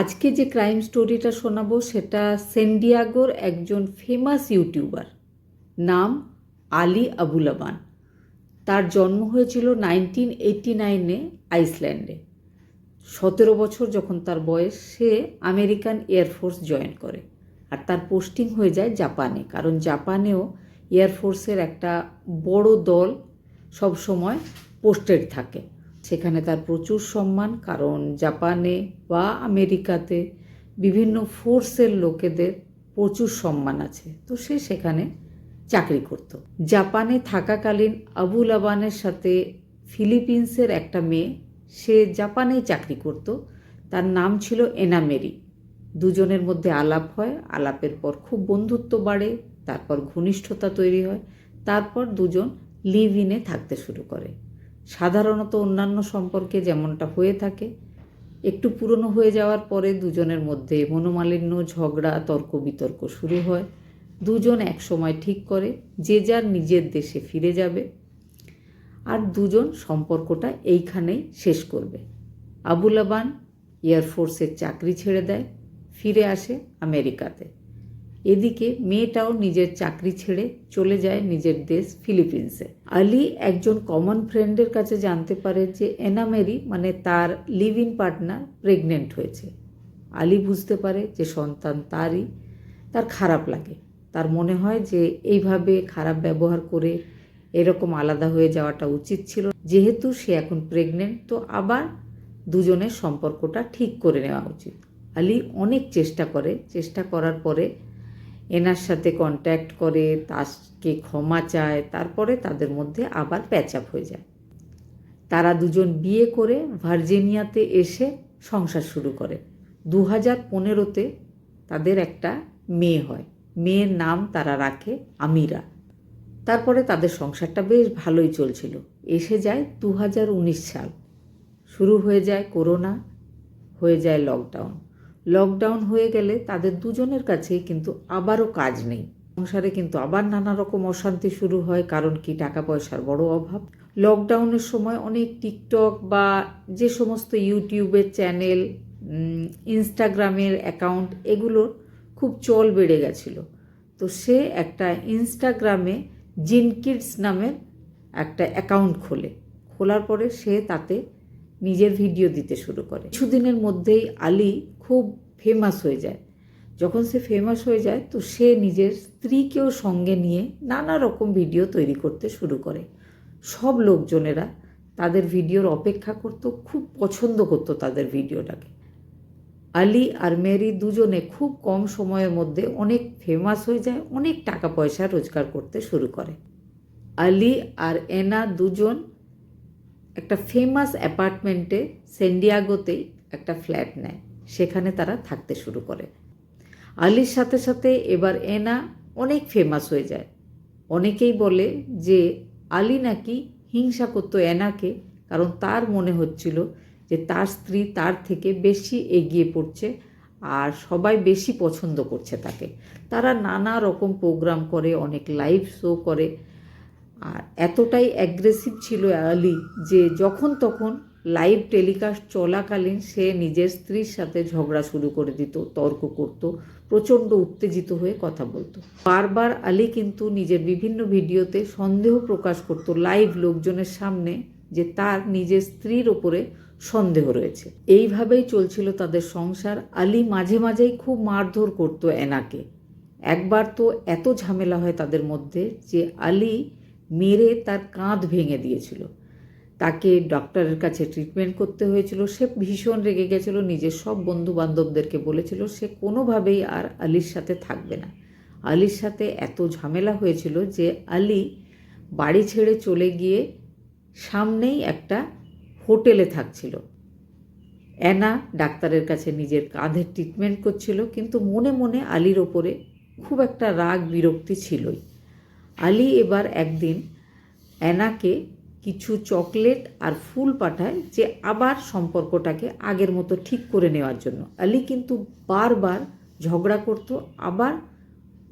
আজকে যে ক্রাইম স্টোরিটা শোনাবো সেটা সেন্ডিয়াগোর একজন ফেমাস ইউটিউবার নাম আলী আবুলাবান তার জন্ম হয়েছিল নাইনটিন এইটি নাইনে আইসল্যান্ডে সতেরো বছর যখন তার বয়স, সে আমেরিকান এয়ারফোর্স জয়েন করে। আর তার পোস্টিং হয়ে যায় জাপানে কারণ জাপানেও এয়ারফোর্সের একটা বড় দল সব সময় পোস্টেড থাকে। সেখানে তার প্রচুর সম্মান, কারণ জাপানে বা আমেরিকাতে বিভিন্ন ফোর্সের লোকেদের প্রচুর সম্মান আছে। তো সে সেখানে চাকরি করত। জাপানে থাকাকালীন আবুল আবানের সাথে ফিলিপিন্সের একটা মেয়ে, সে জাপানেই চাকরি করত। তার নাম ছিল এনামেরি। দুজনের মধ্যে আলাপ হয়। আলাপের পর খুব বন্ধুত্ব বাড়ে, তারপর ঘনিষ্ঠতা তৈরি হয়, তারপর দুজন লিভ ইনে থাকতে শুরু করে। সাধারণত অন্যান্য সম্পর্কে যেমনটা হয়ে থাকে, একটু পুরনো হয়ে যাওয়ার পরে দুজনের মধ্যে মনোমালিন্য, ঝগড়া তর্ক বিতর্ক শুরু হয়। দুজন এক সময় ঠিক করে, যে যার নিজের দেশে ফিরে যাবে। আর দুজন সম্পর্কটা এইখানেই শেষ করবে। আবুল আবান এয়ারফোর্সের চাকরি ছেড়ে দেয়, ফিরে আসে আমেরিকাতে। এদিকে মেয়েটাও নিজের চাকরি ছেড়ে চলে যায় নিজের দেশ ফিলিপিন্সে। আলী একজন কমন ফ্রেন্ডের কাছে জানতে পারে যে এনামেরি মানে তার লিভ ইন পার্টনার প্রেগনেন্ট হয়েছে। আলী বুঝতে পারে যে সন্তান তারই, তার খারাপ লাগে। তার মনে হয় যে এইভাবে খারাপ ব্যবহার করে এরকম আলাদা হয়ে যাওয়াটা উচিত ছিল। যেহেতু সে এখন প্রেগনেন্ট, তো আবার দুজনের সম্পর্কটা ঠিক করে নেওয়া উচিত। আলী অনেক চেষ্টা করে, চেষ্টা করার পরে এনার সাথে কন্ট্যাক্ট করে, তাকে ক্ষমা চায়, তারপরে তাদের মধ্যে আবার প্যাচ আপ হয়ে যায়। তারা দুজন বিয়ে করে ভার্জিনিয়াতে এসে সংসার শুরু করে। দু হাজার পনেরোতে তাদের একটা মেয়ে হয়। মেয়ের নাম তারা রাখে আমিরা। তারপরে তাদের সংসারটা বেশ ভালোই চলছিল। এসে যায় দু হাজার উনিশ সাল। শুরু হয়ে যায় করোনা, হয়ে যায় লকডাউন লকডাউন হয়ে গেলে তাদের দুজনের কাছেই কিন্তু আবারও কাজ নেই। সংসারে কিন্তু আবার নানা রকম অশান্তি শুরু হয়, কারণ কি? টাকা পয়সার বড় অভাব। লকডাউনের সময় অনেক টিকটক বা যে সমস্ত ইউটিউবের চ্যানেল ইনস্টাগ্রামের অ্যাকাউন্ট এগুলোর খুব চল বেড়ে গেছিল। তো সে একটা ইনস্টাগ্রামে জিনকিডস নামের একটা অ্যাকাউন্ট খোলে। খোলার পরে সে তাতে নিজের ভিডিও দিতে শুরু করে। কিছুদিনের মধ্যেই আলী খুব ফেমাস হয়ে যায়। যখন সে ফেমাস হয়ে যায়, তো সে নিজের স্ত্রীকেও সঙ্গে নিয়ে নানা রকম ভিডিও তৈরি করতে শুরু করে। সব লোকজনেরা তাদের ভিডিওর অপেক্ষা করতো, খুব পছন্দ করতো তাদের ভিডিওটাকে আলী আর মেরি দুজনে খুব কম সময়ের মধ্যে অনেক ফেমাস হয়ে যায়, অনেক টাকা পয়সা রোজগার করতে শুরু করে। আলী আর এনা দুজন একটা ফেমাস অ্যাপার্টমেন্টে সেন্ডিয়াগোতেই একটা ফ্ল্যাট নেয়। সেখানে তারা থাকতে শুরু করে। আলির সাথে সাথে এবার এনা অনেক ফেমাস হয়ে যায়। অনেকেই বলে যে, আলী নাকি হিংসা করতো এনাকে, কারণ তার মনে হচ্ছিল যে, তার স্ত্রী তার থেকে বেশি এগিয়ে পড়ছে আর সবাই বেশি পছন্দ করছে তাকে। তারা নানা রকম প্রোগ্রাম করে, অনেক লাইভ শো করে। আর এতটাই অ্যাগ্রেসিভ ছিল আলি যে, যখন তখন লাইভ টেলিকাস্ট চলাকালীন সে নিজের স্ত্রীর সাথে ঝগড়া শুরু করে দিত, তর্ক করত, প্রচণ্ড উত্তেজিত হয়ে কথা বলতো। বারবার আলী কিন্তু নিজের বিভিন্ন ভিডিওতে সন্দেহ প্রকাশ করত লাইভ লোকজনের সামনে যে তার নিজের স্ত্রীর ওপরে সন্দেহ রয়েছে। এইভাবেই চলছিল তাদের সংসার। আলী মাঝে মাঝেই খুব মারধর করতো এনাকে। একবার তো এত ঝামেলা হয় তাদের মধ্যে যে আলী মেরে তার কাঁধ ভেঙে দিয়েছিল। তাকে ডক্টরের কাছে ট্রিটমেন্ট করতে হয়েছিল। সে ভীষণ রেগে গেছিল, নিজের সব বন্ধু বান্ধবদেরকে বলেছিল, সে কোনোভাবেই আর আলির সাথে থাকবে না। আলির সাথে এত ঝামেলা হয়েছিল যে আলী বাড়ি ছেড়ে চলে গিয়ে সামনেই একটা হোটেলে থাকছিল। অ্যানা ডাক্তারের কাছে নিজের কাঁধের ট্রিটমেন্ট করছিল, কিন্তু মনে মনে আলীর ওপরে খুব একটা রাগ বিরক্তি ছিলই। আলী এবার একদিন অ্যানাকে কিছু চকলেট আর ফুল পাঠায় যে আবার সম্পর্কটাকে আগের মতো ঠিক করে নেওয়ার জন্য। আলী কিন্তু বারবার ঝগড়া করত, আবার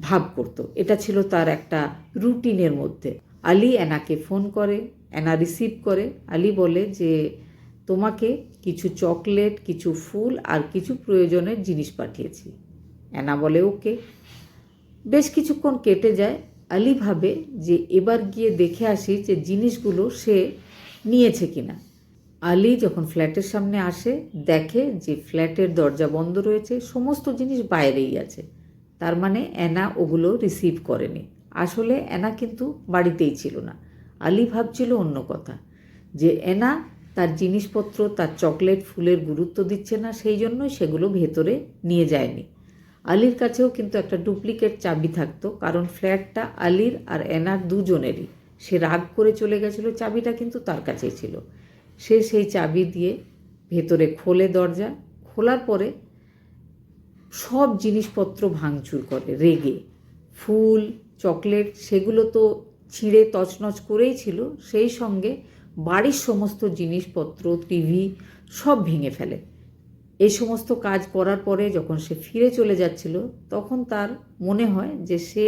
ভাব করত। এটা ছিল তার একটা রুটিনের মধ্যে। আলী অ্যানাকে ফোন করে অ্যানা রিসিভ করে। আলী বলে যে, তোমাকে কিছু চকলেট, কিছু ফুল আর কিছু প্রয়োজনের জিনিস পাঠিয়েছি। অ্যানা বলে, ওকে। বেশ কিছুক্ষণ কেটে যায়। আলি ভাবে যে এবার গিয়ে দেখে আসি যে জিনিসগুলো সে নিয়েছে কিনা। আলি যখন ফ্ল্যাটের সামনে আসে, দেখে যে ফ্ল্যাটের দরজা বন্ধ রয়েছে, সমস্ত জিনিস বাইরেই আছে। তার মানে অ্যানা ওগুলো রিসিভ করেনি। আসলে অ্যানা কিন্তু বাড়িতেই ছিল না। আলি ভাবছিল অন্য কথা, যে অ্যানা তার জিনিসপত্র, তার চকলেট, ফুলের গুরুত্ব দিচ্ছে না, সেই জন্যই সেগুলো ভেতরে নিয়ে যায়নি। আলির কাছেও কিন্তু একটা ডুপ্লিকেট চাবি থাকতো, কারণ ফ্ল্যাটটা আলির আর এনার দুজনেরই। সে রাগ করে চলে গেছিল, চাবিটা কিন্তু তার কাছেই ছিল। সে সেই চাবি দিয়ে ভেতরে খোলে দরজা, খোলার পরে সব জিনিসপত্র ভাঙচুর করে, রেগে। ফুল, চকলেট, সেগুলো তো ছিঁড়ে তছনছ করেই ছিল, সেই সঙ্গে বাড়ির সমস্ত জিনিসপত্র, টিভি সব ভেঙে ফেলে। এই সমস্ত কাজ করার পরে যখন সে ফিরে চলে যাচ্ছিল, তখন তার মনে হয় যে সে,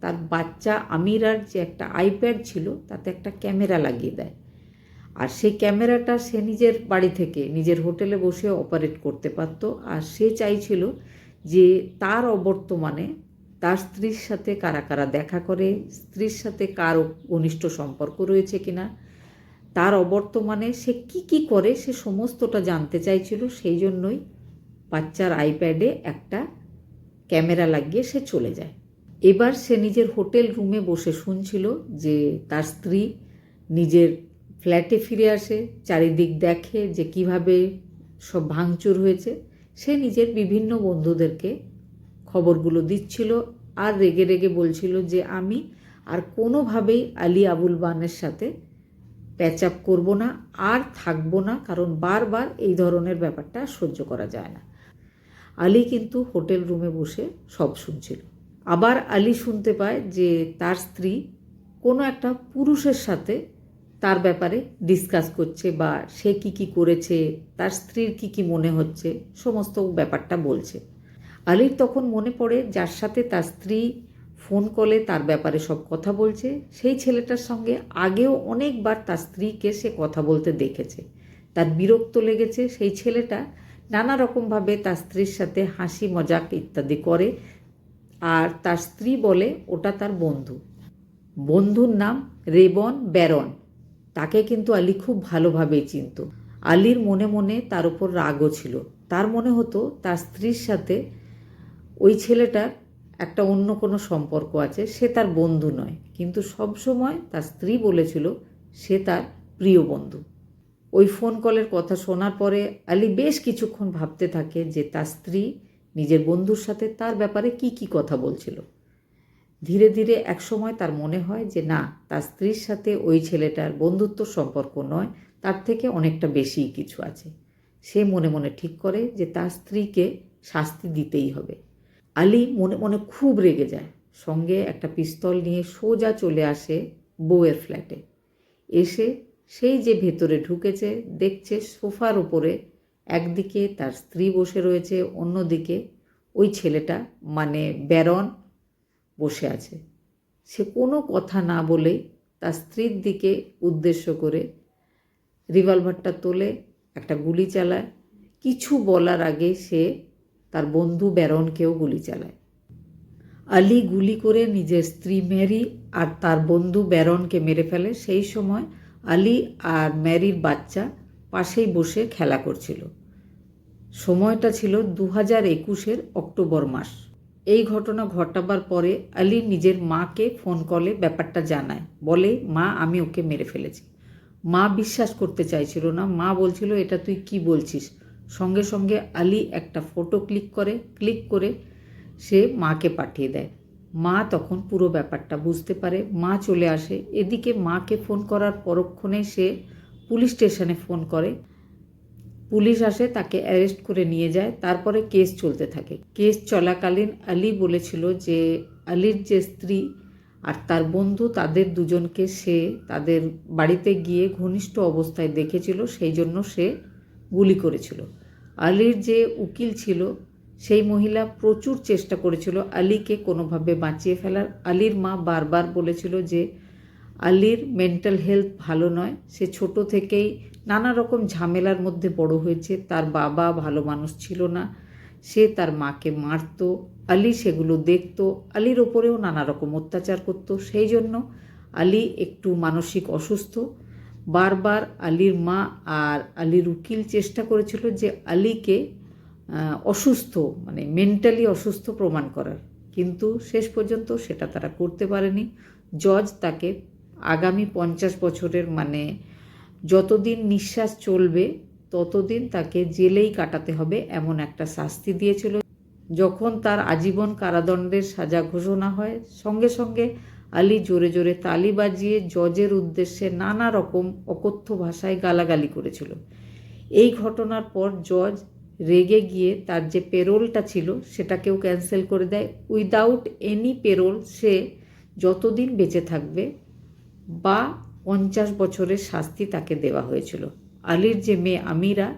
তার বাচ্চা আমিরার যে একটা আইপ্যাড ছিল, তাতে একটা ক্যামেরা লাগিয়ে দেয়। আর সেই ক্যামেরাটা সে নিজের বাড়ি থেকে, নিজের হোটেলে বসে অপারেট করতে পারত। আর সে চাইছিল যে তার অবর্তমানে তার স্ত্রীর সাথে কারা কারা দেখা করে, স্ত্রীর সাথে কার ঘনিষ্ঠ সম্পর্ক রয়েছে কিনা তার অবর্তমানে সে কি কি করে সে সমস্তটা জানতে চাইছিল, সেই জন্যই বাচ্চার আইপ্যাডে একটা ক্যামেরা লাগিয়ে সে চলে যায়। এবার সে নিজের হোটেল রুমে বসে শুনছিল যে তার স্ত্রী নিজের ফ্ল্যাটে ফিরে আসে, চারিদিক দেখে যে কীভাবে সব ভাঙচুর হয়েছে। সে নিজের বিভিন্ন বন্ধুদেরকে খবরগুলো দিচ্ছিল আর রেগে রেগে বলছিল যে, আমি আর কোনোভাবেই আলী আবুল বানের সাথে প্যাচ আপ করব না, আর থাকব না, কারণ বারবার এই ধরনের ব্যাপারটা সহ্য করা যায় না। আলী কিন্তু হোটেল রুমে বসে সব শুনছিল। আবার আলী শুনতে পায় যে তার স্ত্রী কোনো একটা পুরুষের সাথে তার ব্যাপারে ডিসকাস করছে বা সে কি কি করেছে, তার স্ত্রীর কি কি মনে হচ্ছে, সমস্ত ব্যাপারটা বলছে। আলীর তখন মনে পড়ে যার সাথে তার স্ত্রী ফোন কলে তার ব্যাপারে সব কথা বলছে। সেই ছেলেটার সঙ্গে আগেও অনেকবার তার স্ত্রীকে সে কথা বলতে দেখেছে। তার বিরক্ত লেগেছে সেই ছেলেটা। নানা রকমভাবে তার স্ত্রীর সাথে হাসি, মজাক ইত্যাদি করে। আর তার স্ত্রী বলে, ওটা তার বন্ধু। বন্ধুর নাম রেবন ব্যারন। তাকে কিন্তু আলী খুব ভালোভাবেই চিনত। আলীর মনে মনে তার উপর রাগও ছিল। তার মনে হতো তার স্ত্রীর সাথে ওই ছেলেটার একটা অন্য কোনো সম্পর্ক আছে, সে তার বন্ধু নয়। কিন্তু সব সময় তার স্ত্রী বলেছিল, সে তার প্রিয় বন্ধু। ওই ফোন কলের কথা শোনার পরে আলী বেশ কিছুক্ষণ ভাবতে থাকে যে তার স্ত্রী নিজের বন্ধুর সাথে তার ব্যাপারে কি কি কথা বলছিল। ধীরে ধীরে একসময় তার মনে হয় যে, না, তার স্ত্রীর সাথে ওই ছেলেটার বন্ধুত্ব সম্পর্ক নয়, তার থেকে অনেকটা বেশিই কিছু আছে। সে মনে মনে ঠিক করে যে তার স্ত্রীকে শাস্তি দিতেই হবে। আলী মনে মনে খুব রেগে যায়। সঙ্গে একটা পিস্তল নিয়ে সোজা চলে আসে বউয়ের ফ্ল্যাটে। এসে সেই যে ভেতরে ঢুকেছে, দেখছে সোফার উপরে একদিকে তার স্ত্রী বসে রয়েছে, অন্যদিকে ওই ছেলেটা মানে ব্যারন, বসে আছে। সে কোনো কথা না বলেই তার স্ত্রীর দিকে উদ্দেশ্য করে রিভলভারটা তোলে, একটা গুলি চালায়। কিছু বলার আগে সে তার বন্ধু ব্যারনকেও গুলি চালায়। আলী গুলি করে নিজের স্ত্রী ম্যারি আর তার বন্ধু ব্যারনকে মেরে ফেলে। সেই সময় আলী আর ম্যারির বাচ্চা পাশেই বসে খেলা করছিল। সময়টা ছিল দু হাজার একুশের অক্টোবর মাস। এই ঘটনা ঘটাবার পরে আলী নিজের মাকে ফোন কলে ব্যাপারটা জানায়। বলে, মা, আমি ওকে মেরে ফেলেছি। মা বিশ্বাস করতে চাইছিল না। মা বলছিল, এটা তুই কি বলছিস? সঙ্গে সঙ্গে আলী একটা ফটো ক্লিক করে ক্লিক করে সে মাকে পাঠিয়ে দেয়। মা তখন পুরো ব্যাপারটা বুঝতে পারে। মা চলে আসে। এদিকে মাকে ফোন করার পরক্ষণে সে পুলিশ স্টেশনে ফোন করে। পুলিশ আসে, তাকে অ্যারেস্ট করে নিয়ে যায়। তারপরে কেস চলতে থাকে। কেস চলাকালীন আলী বলেছিল যে, আলীর যে স্ত্রী আর তার বন্ধু, তাদের দুজনকে সে তাদের বাড়িতে গিয়ে ঘনিষ্ঠ অবস্থায় দেখেছিল। সেই জন্য সে গুলি করেছিল। আলীর যে উকিল ছিল, সেই মহিলা প্রচুর চেষ্টা করেছিল আলীকে কোনোভাবে বাঁচিয়ে ফেলার। আলীর মা বারবার বলেছিল যে, আলীর মেন্টাল হেলথ ভালো নয়। সে ছোট থেকেই নানা রকম ঝামেলার মধ্যে বড় হয়েছে। তার বাবা ভালো মানুষ ছিল না। সে তার মাকে মারতো। আলী সেগুলো দেখত। আলীর ওপরেও নানা রকম অত্যাচার করতো। সেই জন্য আলী একটু মানসিক অসুস্থ। বারবার আলীর মা আর আলীর উকিল চেষ্টা করেছিল যে আলীকে অসুস্থ মানে মেন্টালি অসুস্থ প্রমাণ করার। কিন্তু শেষ পর্যন্ত সেটা তারা করতে পারেনি। জজ তাকে আগামী পঞ্চাশ বছরের মানে যতদিন নিঃশ্বাস চলবে, ততদিন তাকে জেলেই কাটাতে হবে এমন একটা শাস্তি দিয়েছিল। যখন তার আজীবন কারাদণ্ডের সাজা ঘোষণা হয়, সঙ্গে সঙ্গে আলী জোরে জোরে তালি বাজিয়ে জজের উদ্দেশ্যে নানা রকম অকথ্য ভাষায় গালাগালি করেছিল। এই ঘটনার পর জজ রেগে গিয়ে তার যে পেরোলটা ছিল সেটাকেও ক্যান্সেল করে দেয়। উইদাউট এনি পেরোল সে যতদিন বেঁচে থাকবে বা পঞ্চাশ বছরের শাস্তি তাকে দেওয়া হয়েছিল। আলীর যে মেয়ে আমিরা,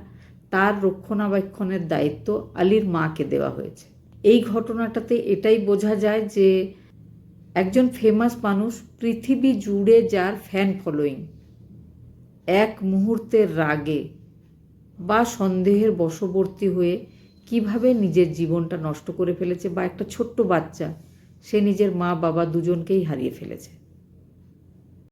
তার রক্ষণাবেক্ষণের দায়িত্ব আলীর মাকে দেওয়া হয়েছে। এই ঘটনাটাতে এটাই বোঝা যায় যে একজন ফেমাস মানুষ পৃথিবী জুড়ে যার ফ্যান ফলোয়িং এক মুহূর্তের রাগে বা সন্দেহের বশবর্তী হয়ে কীভাবে নিজের জীবনটা নষ্ট করে ফেলেছে বা একটা ছোট্ট বাচ্চা, সে নিজের মা বাবা দুজনকেই হারিয়ে ফেলেছে।